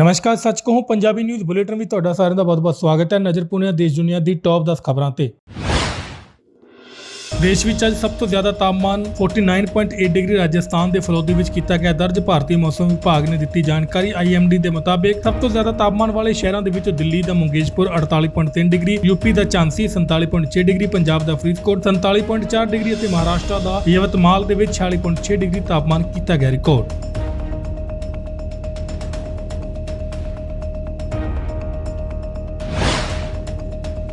ਨਮਸਕਾਰ, ਸੱਚ ਕਹੂੰ, ਪੰਜਾਬੀ ਨਿਊਜ਼ ਬੁਲੇਟਿਨ ਵਿੱਚ ਤੁਹਾਡਾ ਸਾਰਿਆਂ ਦਾ ਬਹੁਤ-ਬਹੁਤ ਸਵਾਗਤ ਹੈ ਨਜ਼ਰ ਪੁਣਿਆ ਦੇਸ਼ ਦੁਨੀਆ ਦੀ ਟੌਪ 10 ਖਬਰਾਂ ਤੇ। ਦੇਸ਼ ਵਿੱਚ ਅੱਜ ਸਭ ਤੋਂ ਜ਼ਿਆਦਾ ਤਾਪਮਾਨ 49.8 ਡਿਗਰੀ ਰਾਜਸਥਾਨ ਦੇ ਫਲੋਦੀ ਵਿੱਚ ਕੀਤਾ ਗਿਆ ਦਰਜ, ਭਾਰਤੀ ਮੌਸਮ ਵਿਭਾਗ ਨੇ ਦਿੱਤੀ ਜਾਣਕਾਰੀ। IMD ਦੇ ਮੁਤਾਬਿਕ ਸਭ ਤੋਂ ਜ਼ਿਆਦਾ ਤਾਪਮਾਨ ਵਾਲੇ ਸ਼ਹਿਰਾਂ ਦੇ ਵਿੱਚ ਦਿੱਲੀ ਦਾ ਮੰਗੇਸ਼ਪੁਰ 48.3 ਡਿਗਰੀ ਯੂਪੀ ਦਾ ਝਾਂਸੀ 47.6 ਡਿਗਰੀ, ਪੰਜਾਬ ਦਾ ਫਰੀਦਕੋਟ 47.4 ਡਿਗਰੀ ਅਤੇ ਮਹਾਰਾਸ਼ਟਰ ਦਾ ਯਵਤਮਾਲ ਦੇ ਵਿੱਚ 46.6 ਡਿਗਰੀ ਤਾਪਮਾਨ ਕੀਤਾ ਗਿਆ ਰਿਕਾਰਡ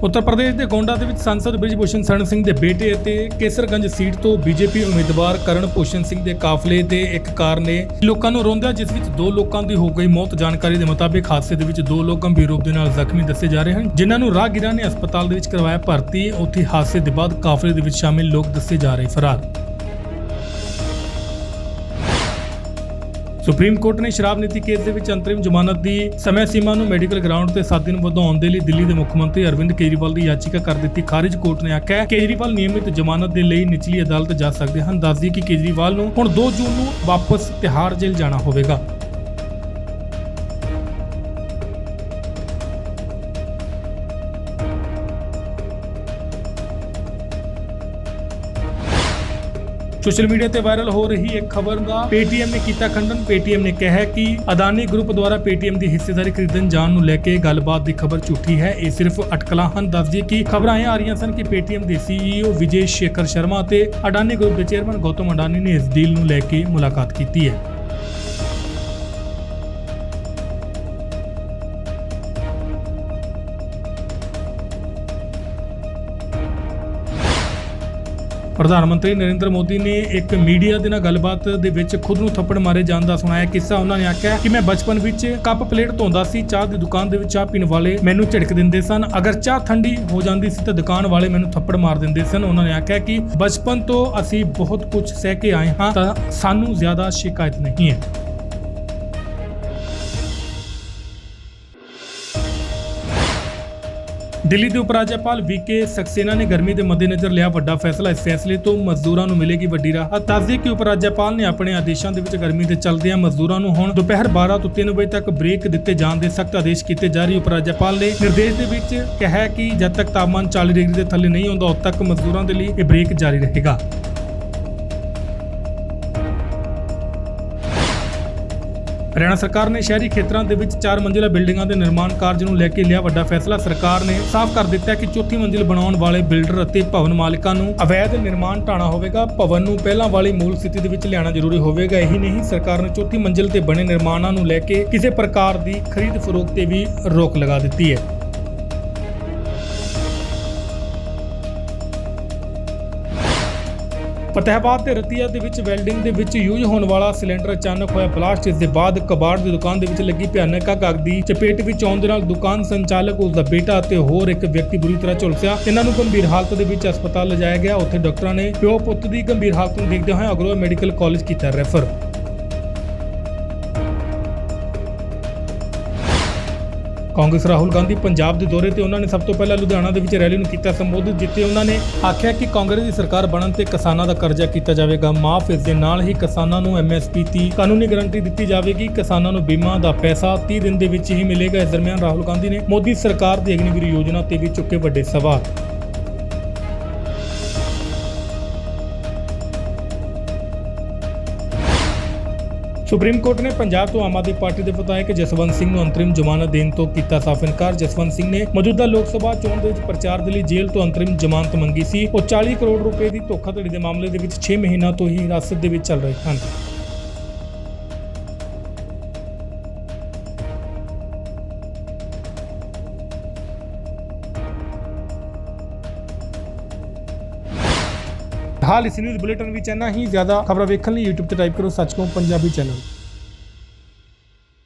ਉੱਤਰ ਪ੍ਰਦੇਸ਼ ਦੇ ਗੋਂਡਾ ਦੇ ਵਿੱਚ ਸੰਸਦ ਬ੍ਰਿਜਭੂਸ਼ਣ ਸਰਨ ਸਿੰਘ ਦੇ ਬੇਟੇ ਅਤੇ ਕੇਸਰਗੰਜ ਸੀਟ ਤੋਂ ਬੀਜੇਪੀ ਉਮੀਦਵਾਰ ਕਰਨ ਭੂਸ਼ਣ ਸਿੰਘ ਦੇ ਕਾਫਲੇ ਦੇ ਇੱਕ ਕਾਰ ਨੇ ਲੋਕਾਂ ਨੂੰ ਰੋਂਦਿਆ, ਜਿਸ ਵਿੱਚ ਦੋ ਲੋਕਾਂ ਦੀ ਹੋ ਗਈ ਮੌਤ। ਜਾਣਕਾਰੀ ਦੇ ਮੁਤਾਬਿਕ ਹਾਦਸੇ ਦੇ ਵਿੱਚ ਦੋ ਲੋਕ ਗੰਭੀਰ ਰੂਪ ਦੇ ਨਾਲ ਜ਼ਖਮੀ ਦੱਸੇ ਜਾ ਰਹੇ ਹਨ, ਜਿਨ੍ਹਾਂ ਨੂੰ ਰਾਹਗੀਰਾਂ ਨੇ ਹਸਪਤਾਲ ਦੇ ਵਿੱਚ ਕਰਵਾਇਆ ਭਰਤੀ। ਉੱਥੇ ਹਾਦਸੇ ਦੇ ਬਾਅਦ ਕਾਫਲੇ ਦੇ ਵਿੱਚ ਸ਼ਾਮਿਲ ਲੋਕ ਦੱਸੇ ਜਾ ਰਹੇ ਫਰਾਰ। ਸੁਪਰੀਮ ਕੋਰਟ ਨੇ ਸ਼ਰਾਬ ਨੀਤੀ ਕੇਸ ਦੇ ਵਿੱਚ ਅੰਤਰਿਮ ਜ਼ਮਾਨਤ ਦੀ ਸਮੇਂ ਸੀਮਾ ਨੂੰ ਮੈਡੀਕਲ ਗਰਾਊਂਡ ਤੇ 7 ਦਿਨ ਵਧਾਉਣ ਦੇ ਲਈ ਦਿੱਲੀ ਦੇ ਮੁੱਖ ਮੰਤਰੀ ਅਰਵਿੰਦ ਕੇਜਰੀਵਾਲ ਦੀ ਯਾਚੀਕਾ ਕਰ ਦਿੱਤੀ ਖਾਰਿਜ। ਕੋਰਟ ਨੇ ਆਖਿਆ ਕੇਜਰੀਵਾਲ ਨਿਯਮਿਤ ਜ਼ਮਾਨਤ ਦੇ ਲਈ ਨਿਚਲੀ ਅਦਾਲਤ ਜਾ ਸਕਦੇ ਹਨ। ਦੱਸਦੀ ਕਿ ਕੇਜਰੀਵਾਲ ਨੂੰ ਹੁਣ 2 ਜੂਨ ਨੂੰ ਵਾਪਸ ਤਿਹਾੜ ਜੇਲ੍ਹ ਜਾਣਾ ਹੋਵੇਗਾ। ਸੋਸ਼ਲ ਮੀਡੀਆ ਤੇ ਵਾਇਰਲ ਹੋ ਰਹੀ ਇੱਕ ਖਬਰ ਦਾ Paytm ਨੇ ਕੀਤਾ ਖੰਡਨ। Paytm ਨੇ ਕਿਹਾ ਕਿ ਅਦਾਨੀ ਗਰੁੱਪ ਦੁਆਰਾ ਪੇਟੀਐਮ ਦੀ ਹਿੱਸੇਦਾਰੀ ਖਰੀਦਣ ਜਾਣ ਨੂੰ ਲੈ ਕੇ ਗੱਲਬਾਤ ਦੀ ਖਬਰ ਝੂਠੀ ਹੈ। ਇਹ ਸਿਰਫ ਅਟਕਲਾਂ ਹਨ। ਦੱਸਦੀ ਕਿ ਖਬਰਾਂ ਇਹ ਆ ਰਹੀਆਂ ਸਨ ਕਿ ਪੇਟੀਐਮ ਦੇ CEO ਵਿਜੇ ਸ਼ੇਖਰ ਸ਼ਰਮਾ ਅਤੇ ਅਡਾਨੀ ਗਰੁੱਪ ਦੇ ਚੇਅਰਮੈਨ ਗੌਤਮ ਅਡਾਨੀ ਨੇ ਇਸ ਡੀਲ ਨੂੰ ਲੈ ਕੇ ਮੁਲਾਕਾਤ ਕੀਤੀ ਹੈ। ਪ੍ਰਧਾਨ ਮੰਤਰੀ ਨਰਿੰਦਰ ਮੋਦੀ ਨੇ ਇੱਕ ਮੀਡੀਆ ਦੇ ਨਾਲ ਗੱਲਬਾਤ ਦੇ ਵਿੱਚ ਖੁਦ ਨੂੰ ਥੱਪੜ ਮਾਰੇ ਜਾਣ ਦਾ ਸੁਣਾਇਆ। ਕਿੱਸਾ ਉਹਨਾਂ ਨੇ ਆਖਿਆ ਕਿ ਮੈਂ ਬਚਪਨ ਵਿੱਚ ਕੱਪ ਪਲੇਟ ਧੋਂਦਾ ਸੀ, ਚਾਹ ਦੀ ਦੁਕਾਨ ਦੇ ਵਿੱਚ ਚਾਹ ਪੀਣ ਵਾਲੇ ਮੈਨੂੰ ਝਿੜਕ ਦਿੰਦੇ ਸਨ। ਅਗਰ ਚਾਹ ਠੰਡੀ ਹੋ ਜਾਂਦੀ ਸੀ ਤਾਂ ਦੁਕਾਨ ਵਾਲੇ ਮੈਨੂੰ ਥੱਪੜ ਮਾਰ ਦਿੰਦੇ ਸਨ। ਉਹਨਾਂ ਨੇ ਆਖਿਆ ਕਿ ਬਚਪਨ ਤੋਂ ਅਸੀਂ ਬਹੁਤ ਕੁਝ ਸਹਿ ਕੇ ਆਏ ਹਾਂ ਤਾਂ ਸਾਨੂੰ ਜ਼ਿਆਦਾ ਸ਼ਿਕਾਇਤ ਨਹੀਂ ਹੈ। ਦਿੱਲੀ ਦੇ ਉਪ ਰਾਜਪਾਲ ਵੀਕੇ ਸਕਸੇਨਾ ਨੇ ਗਰਮੀ ਦੇ ਮੱਦੇਨਜ਼ਰ ਲਿਆ ਵੱਡਾ ਫੈਸਲਾ। ਇਸ ਫੈਸਲੇ ਤੋਂ ਮਜ਼ਦੂਰਾਂ ਨੂੰ ਮਿਲੇਗੀ ਵੱਡੀ ਰਾਹਤ। ਦੱਸਦੇ ਕਿ ਉਪ ਰਾਜਪਾਲ ਨੇ ਆਪਣੇ ਆਦੇਸ਼ਾਂ ਦੇ ਵਿੱਚ ਗਰਮੀ ਦੇ ਚੱਲਦਿਆਂ ਮਜ਼ਦੂਰਾਂ ਨੂੰ ਹੁਣ ਦੁਪਹਿਰ 12 ਤੋਂ 3 ਵਜੇ ਤੱਕ ਬ੍ਰੇਕ ਦਿੱਤੇ ਜਾਣ ਦੇ ਸਖਤ ਆਦੇਸ਼ ਕੀਤੇ ਜਾ ਰਹੀ ਉਪ ਰਾਜਪਾਲ ਨੇ ਨਿਰਦੇਸ਼ ਦੇ ਵਿੱਚ ਕਿਹਾ ਕਿ ਜਦ ਤੱਕ ਤਾਪਮਾਨ 40 ਡਿਗਰੀ ਦੇ ਥੱਲੇ ਨਹੀਂ ਆਉਂਦਾ, ਉਦ ਤੱਕ ਮਜ਼ਦੂਰਾਂ ਦੇ ਲਈ ਇਹ ਬ੍ਰੇਕ ਜਾਰੀ ਰਹੇਗਾ। ਹਰਿਆਣਾ ਸਰਕਾਰ ਨੇ ਸ਼ਹਿਰੀ ਖੇਤਰਾਂ ਦੇ ਵਿੱਚ 4 ਮੰਜ਼ਿਲਾ ਬਿਲਡਿੰਗਾਂ ਦੇ ਨਿਰਮਾਣ ਕਾਰਜ ਨੂੰ ਲੈ ਕੇ ਲਿਆ ਵੱਡਾ ਫੈਸਲਾ। ਸਰਕਾਰ ਨੇ ਸਾਫ਼ ਕਰ ਦਿੱਤਾ ਕਿ ਚੌਥੀ ਮੰਜ਼ਿਲ ਬਣਾਉਣ ਵਾਲੇ ਬਿਲਡਰ ਅਤੇ ਭਵਨ ਮਾਲਕਾਂ ਨੂੰ ਅਵੈਧ ਨਿਰਮਾਣ ਢਾਣਾ ਹੋਵੇਗਾ। ਭਵਨ ਨੂੰ ਪਹਿਲਾਂ ਵਾਲੀ ਮੂਲ ਸਥਿਤੀ ਦੇ ਵਿੱਚ ਲਿਆਉਣਾ ਜ਼ਰੂਰੀ ਹੋਵੇਗਾ। ਇਹੀ ਨਹੀਂ, ਸਰਕਾਰ ਨੇ ਚੌਥੀ ਮੰਜ਼ਿਲ ਤੇ ਬਣੇ ਨਿਰਮਾਣਾਂ ਨੂੰ ਲੈ ਕੇ ਕਿਸੇ ਪ੍ਰਕਾਰ ਦੀ ਖਰੀਦ ਫਰੋਖਤ ਤੇ ਵੀ ਰੋਕ ਲਗਾ ਦਿੱਤੀ ਹੈ। ਫਤਿਹਾਬਾਦ ਤੇ ਰਤੀਆ ਦੇ ਵਿੱਚ ਵੈਲਡਿੰਗ ਦੇ ਵਿੱਚ ਯੂਜ਼ ਹੋਣ ਵਾਲਾ ਸਿਲੰਡਰ ਅਚਾਨਕ ਹੋਇਆ ਬਲਾਸਟ ਇਸ ਦੇ ਬਾਅਦ ਕਬਾੜ ਦੀ ਦੁਕਾਨ ਦੇ ਵਿੱਚ ਲੱਗੀ ਭਿਆਨਕ ਅੱਗ ਦੀ ਚਪੇਟ ਵਿੱਚ ਆਉਣ ਦੇ ਨਾਲ ਦੁਕਾਨ ਸੰਚਾਲਕ ਉਸ ਦਾ ਬੇਟਾ ਅਤੇ ਹੋਰ ਇੱਕ ਵਿਅਕਤੀ ਬੁਰੀ ਤਰ੍ਹਾਂ ਝੁਲਸਿਆ ਇਹਨਾਂ ਨੂੰ ਗੰਭੀਰ ਹਾਲਤ ਦੇ ਵਿੱਚ ਹਸਪਤਾਲ ਲਿਜਾਇਆ ਗਿਆ। ਉੱਥੇ ਡਾਕਟਰਾਂ ਨੇ ਪਿਓ ਪੁੱਤ ਦੀ ਗੰਭੀਰ ਹਾਲਤ ਨੂੰ ਦੇਖਦੇ ਹੋਏ ਅਗਰੋਆ ਮੈਡੀਕਲ ਕਾਲਜ ਕੀਤਾ ਰੈਫਰ। ਕਾਂਗਰਸ ਰਾਹੁਲ ਗਾਂਧੀ ਪੰਜਾਬ ਦੇ ਦੌਰੇ ਤੇ ਉਹਨਾਂ ਨੇ ਸਭ ਤੋਂ ਪਹਿਲਾਂ ਲੁਧਿਆਣਾ ਦੇ ਵਿੱਚ ਰੈਲੀ ਨੂੰ ਕੀਤਾ ਸੰਬੋਧਿਤ, ਜਿੱਥੇ ਉਹਨਾਂ ਨੇ ਆਖਿਆ ਕਿ ਕਾਂਗਰਸ ਦੀ ਸਰਕਾਰ ਬਣਨ ਤੇ ਕਿਸਾਨਾਂ ਦਾ ਕਰਜ਼ਾ ਕੀਤਾ ਜਾਵੇਗਾ। ਮਾਫ ਇਸ ਦੇ ਨਾਲ ਹੀ ਕਿਸਾਨਾਂ ਨੂੰ ਐਮਐਸਪੀ ਦੀ ਕਾਨੂੰਨੀ ਗਾਰੰਟੀ ਦਿੱਤੀ ਜਾਵੇਗੀ। ਕਿਸਾਨਾਂ ਨੂੰ ਬੀਮਾ ਦਾ ਪੈਸਾ 30 ਦਿਨ ਦੇ ਵਿੱਚ ਹੀ ਮਿਲੇਗਾ। ਇਸ ਦਰਮਿਆਨ ਰਾਹੁਲ ਗਾਂਧੀ ਨੇ ਮੋਦੀ ਸਰਕਾਰ ਦੀ ਅਗਨੀਵੀਰ ਯੋਜਨਾ ਤੇ ਵੀ ਚੁੱਕੇ ਵੱਡੇ ਸਵਾਲ। ਸੁਪਰੀਮ ਕੋਰਟ ਨੇ ਪੰਜਾਬ ਤੋਂ ਆਮ ਆਦਮੀ ਪਾਰਟੀ ਦੇ ਵਿਧਾਇਕ ਜਸਵੰਤ ਸਿੰਘ ਨੂੰ ਅੰਤਰਿਮ ਜ਼ਮਾਨਤ ਦੇਣ ਤੋਂ ਕੀਤਾ ਸਾਫ਼ ਇਨਕਾਰ। ਜਸਵੰਤ ਸਿੰਘ ਨੇ ਮੌਜੂਦਾ ਲੋਕ ਸਭਾ ਚੋਣ ਦੇ ਵਿੱਚ ਪ੍ਰਚਾਰ ਦੇ ਲਈ ਜੇਲ੍ਹ ਤੋਂ ਅੰਤਰਿਮ ਜ਼ਮਾਨਤ ਮੰਗੀ ਸੀ। ਉਹ 40 ਕਰੋੜ ਰੁਪਏ ਦੀ ਧੋਖਾਧੜੀ ਦੇ ਮਾਮਲੇ ਦੇ ਵਿੱਚ 6 ਮਹੀਨਿਆਂ ਤੋਂ ਹੀ ਹਿਰਾਸਤ ਦੇ ਵਿੱਚ ਚੱਲ ਰਹੇ ਹਨ। ਹਾਲ ਇਸ ਨਿਊਜ਼ ਬੁਲੇਟਿਨ ਵਿੱਚ ਇੰਨਾ ਹੀ। ਜ਼ਿਆਦਾ ਖਬਰਾਂ ਵੇਖਣ ਲਈ YouTube ਤੇ ਟਾਈਪ ਕਰੋ ਸੱਚ ਕੋ ਪੰਜਾਬੀ ਚੈਨਲ